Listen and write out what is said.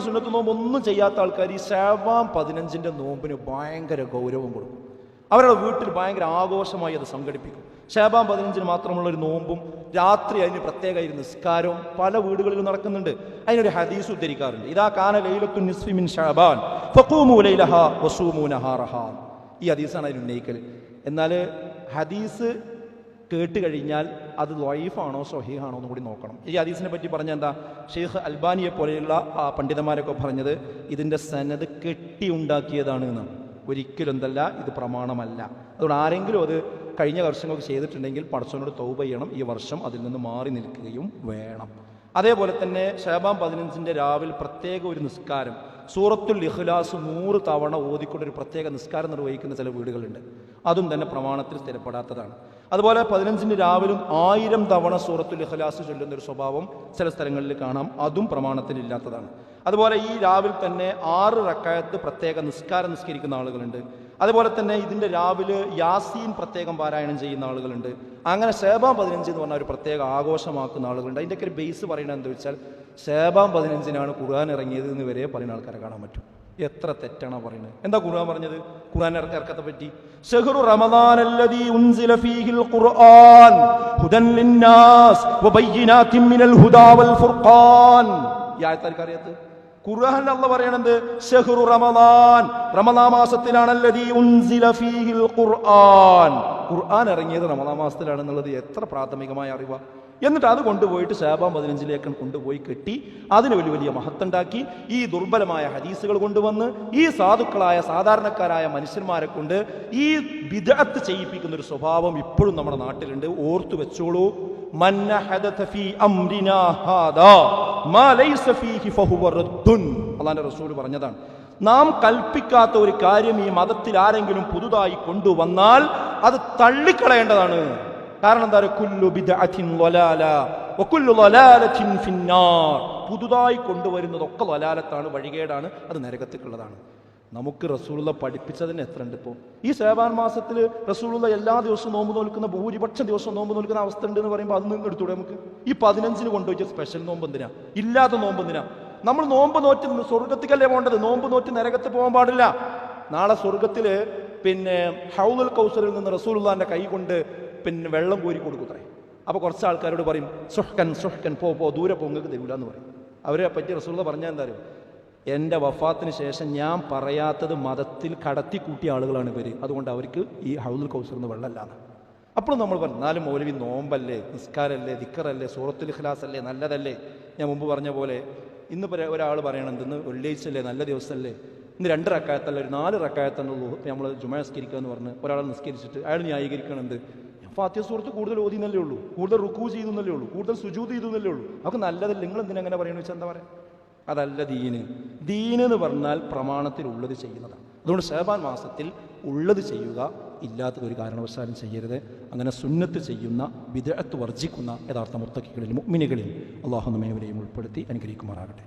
സുന്നത്ത് നോമ്പ് ഒന്നും ചെയ്യാത്ത ആൾക്കാർ ഈ സേവാം പതിനഞ്ചിന്റെ നോമ്പിന് ഭയങ്കര ഗൗരവം കൊടുക്കും. അവരുടെ വീട്ടിൽ ഭയങ്കര ആഘോഷമായി അത് സംഘടിപ്പിക്കും. ശാബാം പതിനഞ്ചിന് മാത്രമുള്ള ഒരു നോമ്പും രാത്രി അതിന് പ്രത്യേക ഒരു നിസ്കാരവും പല വീടുകളിലും നടക്കുന്നുണ്ട്. അതിനൊരു ഹദീസ് ഉദ്ധരിക്കാറുണ്ട്. ഇതാ കാന ലൈലത്തു നിസ്ഫിമിൻ ഷാബാൻ ഫഖൂമു വസൂമൂനഹാറഹ വസൂമു നഹാറഹ. ഈ ഹദീസാണ് അതിന് ഉന്നയിക്കൽ എന്നാൽ ഹദീസ് കേട്ട് കഴിഞ്ഞാൽ അത് ലൈഫാണോ സൊഹീഹാണോ എന്ന് കൂടി നോക്കണം. ഈ ഹദീസിനെ പറ്റി പറഞ്ഞ എന്താ? ഷെയ്ഖ് അൽബാനിയെ പോലെയുള്ള ആ പണ്ഡിതന്മാരൊക്കെ പറഞ്ഞത് ഇതിന്റെ സനത് കെട്ടി ഉണ്ടാക്കിയതാണ് എന്ന്. ഒരിക്കലും എന്തല്ല ഇത് പ്രമാണമല്ല. അതുകൊണ്ട് ആരെങ്കിലും അത് കഴിഞ്ഞ വർഷങ്ങൾക്ക് ചെയ്തിട്ടുണ്ടെങ്കിൽ പടച്ചവനോട് തൗബ ചെയ്യണം. ഈ വർഷം അതിൽ നിന്ന് മാറി നിൽക്കുകയും വേണം. അതേപോലെ തന്നെ ഷാബാം പതിനഞ്ചിന്റെ രാവിലെ പ്രത്യേക ഒരു നിസ്കാരം. സൂറത്തുൽ ഇഖ്ലാസ് നൂറ് തവണ ഓതിക്കൊണ്ട് ഒരു പ്രത്യേക നിസ്കാരം നിർവഹിക്കുന്ന ചില വീടുകളുണ്ട്. അതും തന്നെ പ്രമാണത്തിൽ സ്ഥിരപ്പെടാത്തതാണ്. അതുപോലെ പതിനഞ്ചിന് രാവിലും ആയിരം തവണ സൂറത്തുൽ ഇഖ്ലാസ് ചൊല്ലുന്ന ഒരു സ്വഭാവം ചില സ്ഥലങ്ങളിൽ കാണാം. അതും പ്രമാണത്തിൽ ഇല്ലാത്തതാണ് അതുപോലെ ഈ രാവിലെ തന്നെ ആറ് റക്കായത്ത് പ്രത്യേക നിസ്കാരം നിസ്കരിക്കുന്ന ആളുകളുണ്ട്. അതുപോലെ തന്നെ ഇതിന്റെ രാവിലെ യാസീൻ പ്രത്യേകം പാരായണം ചെയ്യുന്ന ആളുകളുണ്ട്. അങ്ങനെ ശേബാം പതിനഞ്ച് എന്ന് പറഞ്ഞ ഒരു പ്രത്യേക ആഘോഷമാക്കുന്ന ആളുകളുണ്ട്. അതിന്റെയൊക്കെ ഒരു ബേസ് പറയുന്നത് വെച്ചാൽ ശേബാം പതിനഞ്ചിനാണ് ഖുർആൻ ഇറങ്ങിയത് എന്ന് വരെ പറയുന്ന ആൾക്കാരെ കാണാൻ പറ്റും. എത്ര തെറ്റാണ് പറയുന്നത്? എന്താ ഖുർആൻ പറഞ്ഞത്? ഖുർആൻ ഇറക്ക- ഇറക്കത്തെ പറ്റി. ഷഹ്റു റമദാൻ അല്ലദീ ഉൻസില ഫീഹിൽ ഖുർആൻ ഹുദൻ ലിന്നാസ് വബയ്യിനാത്തിൻ മിനൽ ഹുദാ വൽ ഫുർഖാൻ. ഈ ആയത്ത് അറിയാത്ത ഖുർആൻ അല്ല പറയണത് ഷഹ്റു റമദാൻ റമദാൻ മാസത്തിലാണല്ലദീ ഉൻസില ഫീഹിൽ ഖുർആൻ. ഖുർആൻ ഇറങ്ങിയത് റമദാൻ മാസത്തിലാണെന്നുള്ളത് എത്ര പ്രാഥമികമായ അറിവാ? എന്നിട്ട് അത് കൊണ്ടുപോയിട്ട് ശാബാം പതിനഞ്ചിലേക്ക് കൊണ്ടുപോയി കെട്ടി അതിന് വലിയ വലിയ മഹത്തുണ്ടാക്കി. ഈ ദുർബലമായ ഹദീസുകൾ കൊണ്ടുവന്ന് ഈ സാധുക്കളായ സാധാരണക്കാരായ മനുഷ്യന്മാരെ കൊണ്ട് ഈ വിദഗ്ധ ചെയ്യിപ്പിക്കുന്ന ഒരു സ്വഭാവം ഇപ്പോഴും നമ്മുടെ നാട്ടിലുണ്ട്. ഓർത്തു വെച്ചോളൂ. അള്ളാന്റെ റസൂൽ പറഞ്ഞതാണ്. നാം കൽപ്പിക്കാത്ത ഒരു കാര്യം ഈ മതത്തിൽ ആരെങ്കിലും പുതുതായി കൊണ്ടുവന്നാൽ അത് തള്ളിക്കളയേണ്ടതാണ്. കാരണം എന്താ പറയുക? പുതുതായി കൊണ്ടുവരുന്നതൊക്കെ വലാലത്താണ് വഴികേടാണ് അത് നരകത്തിക്കുള്ളതാണ്. നമുക്ക് റസൂള്ള പഠിപ്പിച്ചതിന് എത്ര ഉണ്ട് ഇപ്പോൾ ഈ സേവാൻ മാസത്തിൽ റസൂലുള്ള എല്ലാ ദിവസവും നോമ്പ് നോൽക്കുന്ന ഭൂരിപക്ഷം ദിവസവും നോമ്പ് നോൽക്കുന്ന അവസ്ഥ ഉണ്ട് എന്ന് പറയുമ്പോൾ അത് നിന്ന് എടുത്തൂടെ നമുക്ക്? ഈ പതിനഞ്ചിന് കൊണ്ടുപോയി സ്പെഷ്യൽ നോമ്പ് എന്തിനാ? ഇല്ലാത്ത നോമ്പ് എന്തിനാ? നമ്മൾ നോമ്പ് നോറ്റ് സ്വർഗത്തിക്കല്ലേ പോകേണ്ടത്? നോമ്പ് നോറ്റ് നരകത്ത് പോകാൻ പാടില്ല. നാളെ സ്വർഗത്തിൽ പിന്നെ ഹൗദുൽ കൗസറിൽ നിന്ന് റസൂലുള്ളാന്റെ കൈ കൊണ്ട് പിന്നെ വെള്ളം കോരി കൊടുക്കുത്രേ. അപ്പോൾ കുറച്ച് ആൾക്കാരോട് പറയും സുഹ്കൻ സുഹ്കൻ പോ പോ ദൂരെ പൊങ്ങൾക്ക് തരൂല എന്ന് പറയും. അവരെ പറ്റി റസൂലുള്ള പറഞ്ഞാൽ എന്താ അറിയോ? എന്റെ വഫാത്തിന് ശേഷം ഞാൻ പറയാത്തത് മതത്തിൽ കടത്തി കൂട്ടിയ ആളുകളാണ് ഇവർ അതുകൊണ്ട് അവർക്ക് ഈ ഹൗദുൽ കൗസർ എന്ന് വെള്ളമല്ലാന്ന് അപ്പോൾ നമ്മൾ പറഞ്ഞു നാല് മൗലവി നോമ്പല്ലേ നിസ്കാരല്ലേ ദിക്കറല്ലേ സൂറത്തുൽ ഇഖ്ലാസ് അല്ലേ നല്ലതല്ലേ? ഞാൻ മുമ്പ് പറഞ്ഞ പോലെ ഇന്ന് ഒരാൾ പറയണം ഇന്ന് വെള്ളിയാഴ്ച അല്ലേ നല്ല ദിവസമല്ലേ ഇന്ന് രണ്ട് റക്കായത്തല്ല ഒരു നാല് റക്കായത്തന്നുള്ളൂ നമ്മൾ ജുമാസ്കരിക്കുക എന്ന് പറഞ്ഞ് ഒരാളെ നിസ്കരിച്ചിട്ട് അയാൾ ന്യായീകരിക്കണത് ഫാത്തിയ സുഹൃത്ത് കൂടുതൽ ഓതി എന്നല്ലേ ഉള്ളൂ. കൂടുതൽ റുക്കൂ ചെയ്തു എന്നല്ലേ ഉള്ളൂ. കൂടുതൽ സുജൂത് ചെയ്തു എന്നല്ലേ ഉള്ളൂ. അവർക്ക് നല്ലതല്ല നിങ്ങൾ എന്തിനാ അങ്ങനെ പറയണമെന്ന് വെച്ചാൽ എന്താ പറയുക അതല്ല ദീന്. ദീന് എന്ന് പറഞ്ഞാൽ പ്രമാണത്തിൽ ഉള്ളത് ചെയ്യുന്നതാണ്. അതുകൊണ്ട് ഷഹബാൻ മാസത്തിൽ ഉള്ളത് ചെയ്യുക ഇല്ലാത്തത് ഒരു കാരണവശാലും ചെയ്യരുത്. അങ്ങനെ സുന്നത്ത് ചെയ്യുന്ന വിദഗ്ധത്ത് വർജിക്കുന്ന യഥാർത്ഥ മുത്തക്കികളിൽ മുഗ്മിനികളിൽ അള്ളാഹു നമ്മേവരെയും ഉൾപ്പെടുത്തി അനുഗ്രഹിക്കുമാറാകട്ടെ.